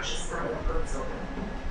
Just for the purpose of it.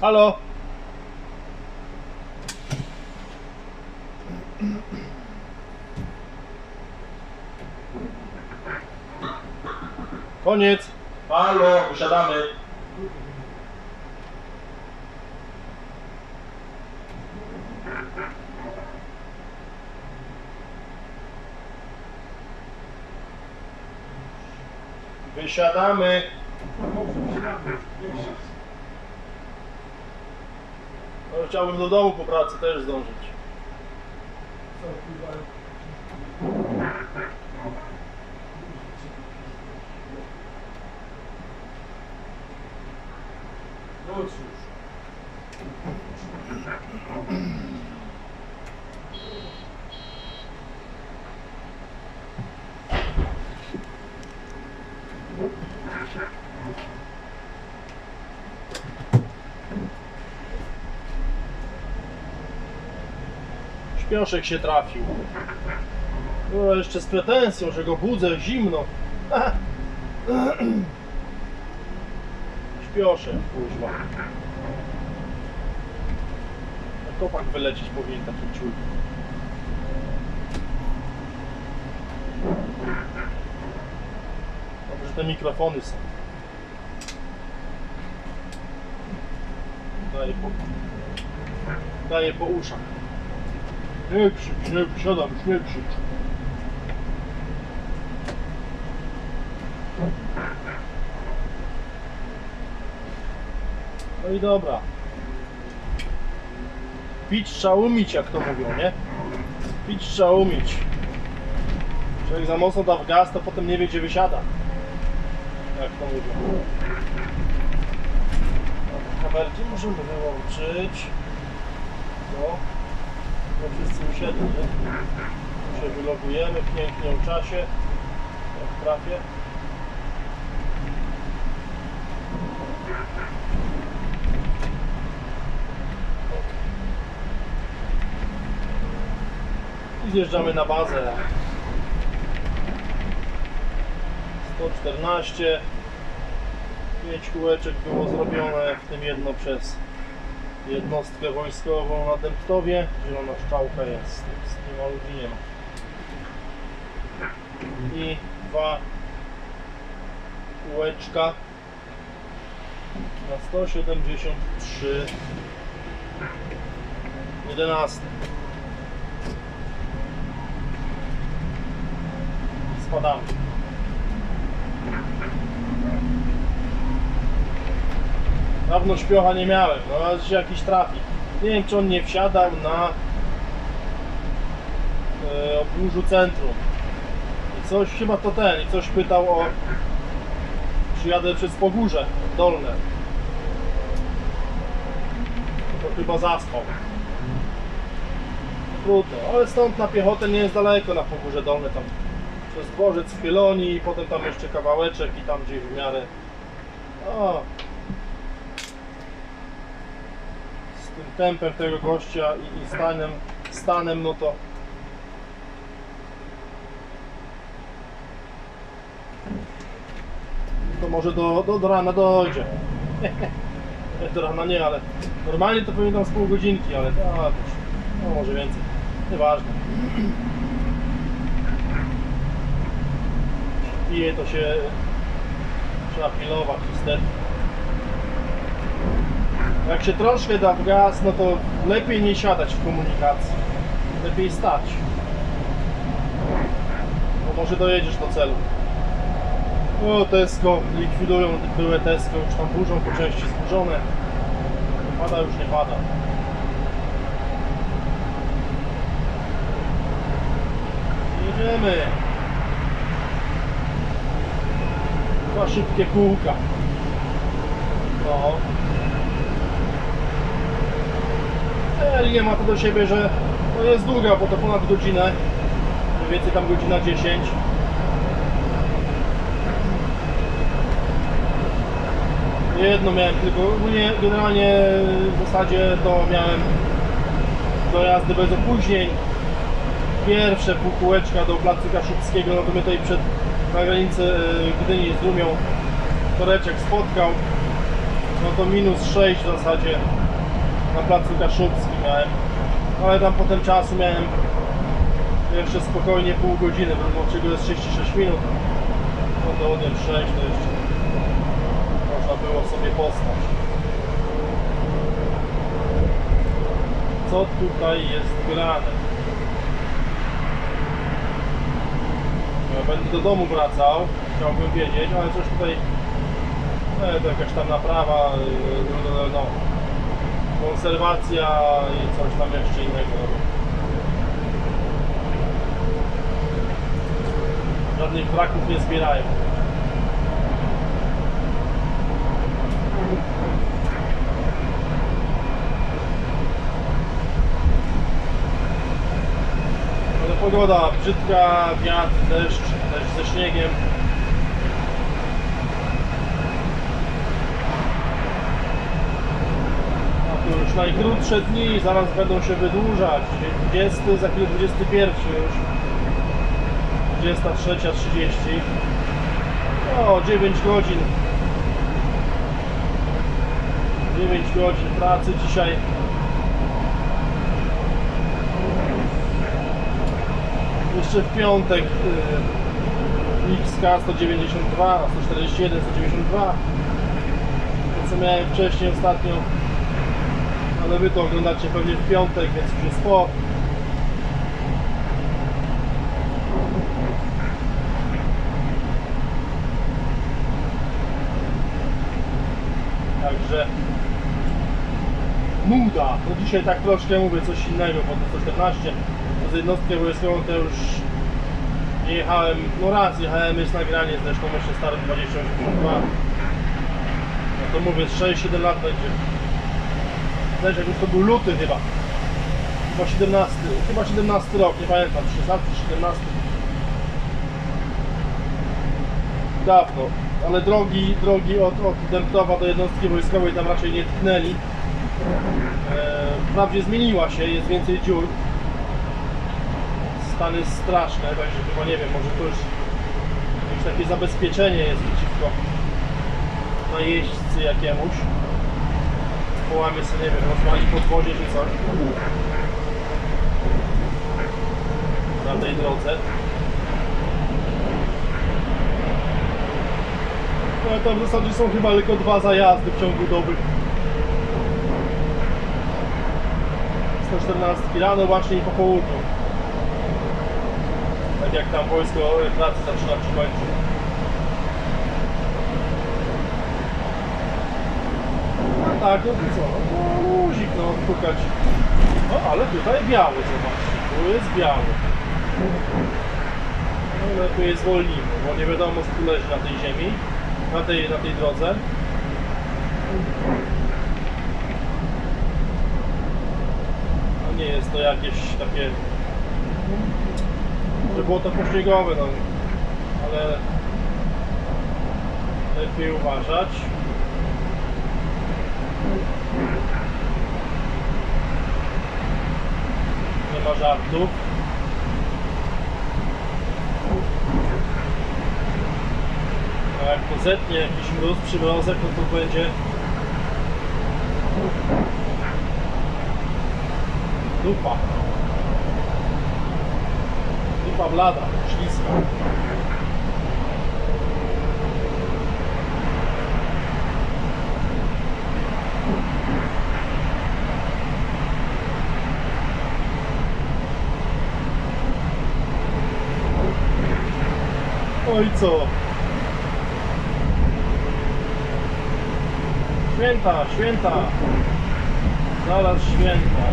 Halo? Koniec. Halo, wysiadamy. Wysiadamy. No, chciałbym do domu po pracy też zdążyć. No cóż. Śpioszek się trafił. No, jeszcze z pretensją, że go budzę zimno. Śpioszek, kuźwa. Na kopak wylecieć powinien taki ciul. Dobrze, te mikrofony są. Daję po, daję po uszach. Nie krzycz, nie siadam, już nie krzycz. No i dobra. Pić trzeba umieć, jak to mówią, nie? Pić trzeba umieć. Człowiek za mocno da w gaz, to potem nie wie, gdzie wysiada. Jak to mówią. Kamerki możemy wyłączyć. No. No wszyscy usiedli? Się wylogujemy pięknie o czasie. Jak trafię. I zjeżdżamy na bazę. 114 5 kółeczek było zrobione, w tym jedno przez jednostkę wojskową na Dęptowie. Zielona szczałka jest, ludzi, nie ma. I dwa kółeczka na 173 11 spadamy Dawno śpiocha nie miałem, no ale się jakiś trafi. Nie wiem czy on nie wsiadał na e, obwóżu centrum. I coś, chyba to ten, i coś pytał o czy jadę przez Pogórze Dolne. To chyba zaspał. Trudno, ale stąd na piechotę nie jest daleko na Pogórze Dolne, tam przez dworzec w Chieloni i potem tam jeszcze kawałeczek i tam gdzieś w miarę. O. Z tym tempem tego gościa i, i stanem, stanem, no to to może do, do, do rana dojdzie. do rana nie, ale normalnie to pewnie z pół godzinki, ale a, no może więcej. Nieważne. Pije to się trzeba pilować niestety. Jak się troszkę da w gaz, no to lepiej nie siadać w komunikacji. Lepiej stać. Bo może dojedziesz do celu. O, Tesco likwidują były Tesco, już tam burzą po części zburzone. Pada już nie pada. Jedziemy. Dwa szybkie kółka. No. Linia ma to do siebie, że to jest długa, bo to ponad godzinę. Mniej więcej tam godzina 10. Jedno miałem tylko, ogólnie generalnie w zasadzie to miałem dojazdy bez opóźnień. Pierwsze pół kółeczka do placu Kaszubskiego, no to mnie tutaj przed na granicy e, Gdyni z Rumią Toreczek spotkał. No to minus 6 w zasadzie na placu Kaszubskim miałem. Ale tam potem czasu miałem jeszcze spokojnie pół godziny, bo czego jest 36 minut. No to odjąć 6 to jeszcze można było sobie postać. Co tutaj jest grane? Ja będę do domu wracał, chciałbym wiedzieć, ale coś tutaj e, to jakaś tam naprawa, e, no, konserwacja i coś tam jeszcze innego. Żadnych braków nie zbierają. Ale pogoda brzydka, wiatr, deszcz, deszcz ze śniegiem. A tu już najkrótsze dni, zaraz będą się wydłużać. 20, za chwilę 21 już. 23.30. O, 9 godzin. 9 godzin pracy dzisiaj. Jeszcze w piątek y, XK 192, 141, 192 To co miałem wcześniej ostatnio Ale wy to oglądacie pewnie w piątek, więc już jest po Także nuda. No dzisiaj tak troszkę mówię coś innego, to 114 z jednostkę wojskową to już nie jechałem, no raz jechałem, jest nagranie zresztą jeszcze starym 2082 no to mówię, z 6-7 lat będzie już to był luty chyba. Chyba 17, chyba 17 rok, nie pamiętam, 16, 17 dawno, ale drogi, drogi od, od Dębtowa do jednostki wojskowej tam raczej nie tknęli. E, wprawdzie zmieniła się, jest więcej dziur. Stan jest straszny, także chyba nie wiem, może to już jakieś takie zabezpieczenie jest przeciwko najeźdźcy jakiemuś. Połamy sobie, nie wiem, rozwali podwozie czy coś. Na tej drodze. No tam w zasadzie są chyba tylko dwa zajazdy w ciągu doby. 114 rano właśnie i po południu. Tak jak tam wojsko pracy zaczyna końcu. A tak, no co? No luzik, no pukać. No ale tutaj biały, zobaczcie. Tu jest biały. No lepiej zwolnimy, bo nie wiadomo co leży na tej ziemi, na tej, na tej drodze. No nie jest to jakieś takie że było to pośniegowe, no ale lepiej uważać. Nie żartów. A jak to zetnie jakiś mróz, przymrozek, no to będzie dupa. Dupa blada, śliska. Oj co? Święta, święta. Zaraz święta.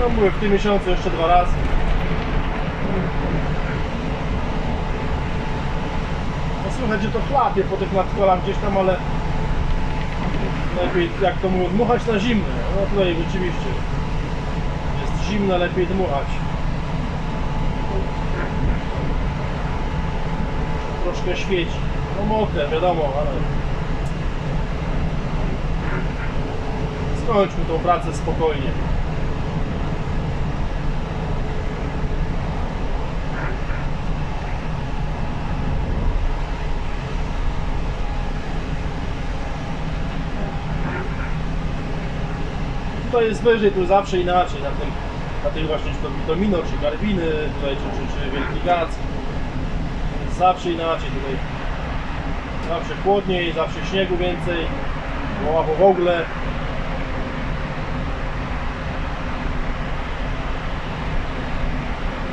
No mówię, w tym miesiącu jeszcze dwa razy. No słychać, że to chlapie po tych nadkolach gdzieś tam, ale lepiej, jak to mówią, dmuchać na zimne. No tutaj rzeczywiście jest zimno, lepiej dmuchać. Troszkę świeci. No mokre, wiadomo, ale skończmy tą pracę spokojnie. Tutaj jest wyżej, tu zawsze inaczej, na tym, na tych właśnie czy to Witomino, czy Garbiny, tutaj, czy, czy, czy Wielki Gac. Zawsze inaczej tutaj. Zawsze chłodniej, zawsze śniegu więcej, albo w ogóle.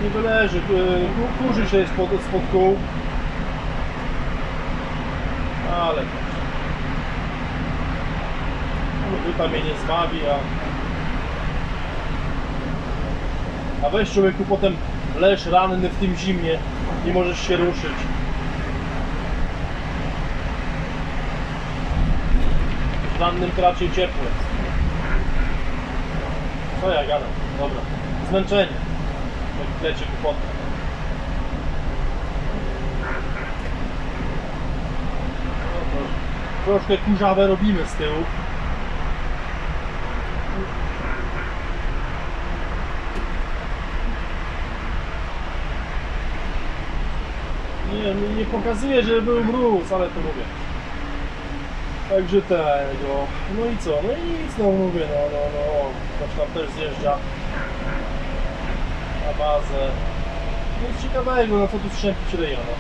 Nie wyleży, kurzy się spod, spod kół. Ale chyba mnie nie zbawi, a... A weź człowieku potem leż ranny w tym zimnie, nie możesz się ruszyć. W rannym ciepło jest. Co ja gadam? Dobra. Zmęczenie. Jak lecie głupota. No Troszkę kurzawę robimy z tyłu. Nie, nie, pokazuje, że był mróz, ale to mówię. Także tego. No i co? No i nic, no mówię, no, no, no. Ktoś tam też zjeżdża na bazę. Nic ciekawego, no co tu strzępić rejona.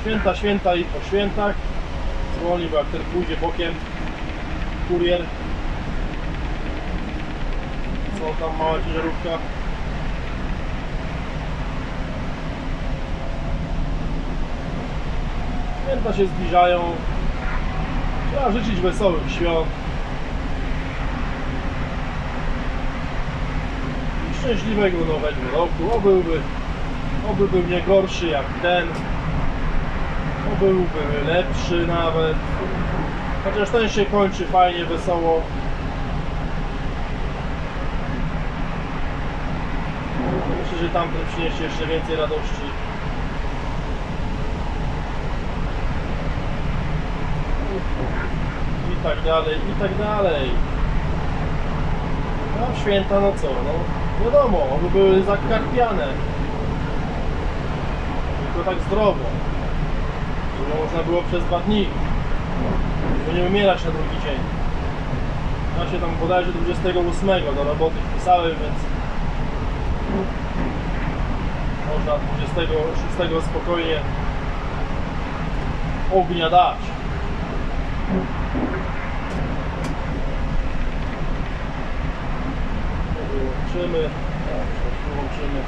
Święta, święta i po świętach. Zwolni, bo jak ten pójdzie bokiem, kurier. Co tam mała ciężarówka? Święta się zbliżają. Trzeba życzyć wesołych świąt. I szczęśliwego nowego roku. Oby był nie gorszy jak ten. Obyłby lepszy nawet. Chociaż ten się kończy fajnie, wesoło. Myślę, że tamten przyniesie jeszcze więcej radości. I tak dalej, i tak dalej. No święta, no co, no wiadomo, one były zakarpiane. Tylko tak zdrowo. Żeby można było przez dwa dni. Nie umierać na drugi dzień. Ja się tam bodajże 28 do roboty wpisałem, więc można 26 spokojnie ognia dać. Dobrze, wyłączymy.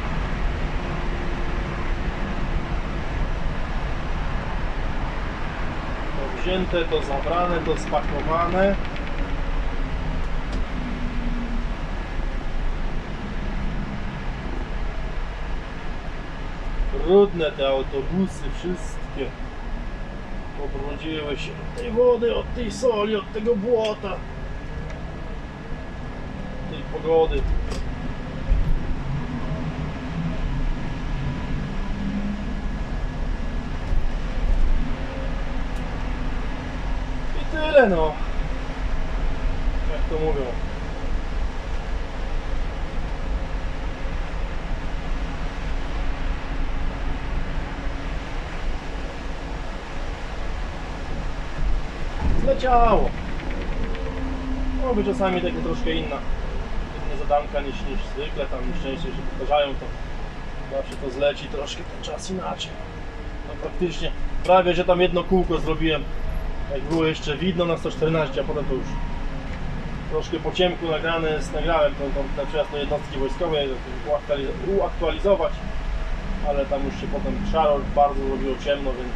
To wzięte, to zabrane, to spakowane. Brudne te autobusy, wszystkie. Pobrudziły się od tej wody, od tej soli, od tego błota. Tej pogody. Tyle no. Jak to mówią. Zleciało. Byłoby czasami takie troszkę inna, inne zadanka niż, niż zwykle, tam nieszczęście się powtarzają, to zawsze to zleci troszkę ten czas inaczej. No praktycznie prawie, że tam jedno kółko zrobiłem, jak było jeszcze widno na 114, a potem to już troszkę po ciemku nagrane, nagrałem tą, tą, ten przejazd do jednostki uaktualiz- uaktualizować, ale tam już się potem szaro bardzo zrobiło ciemno, więc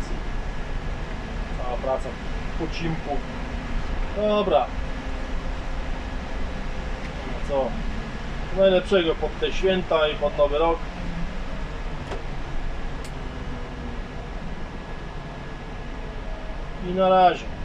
cała praca po cimku. Dobra. No co? Najlepszego pod te święta i pod nowy rok. I na razie.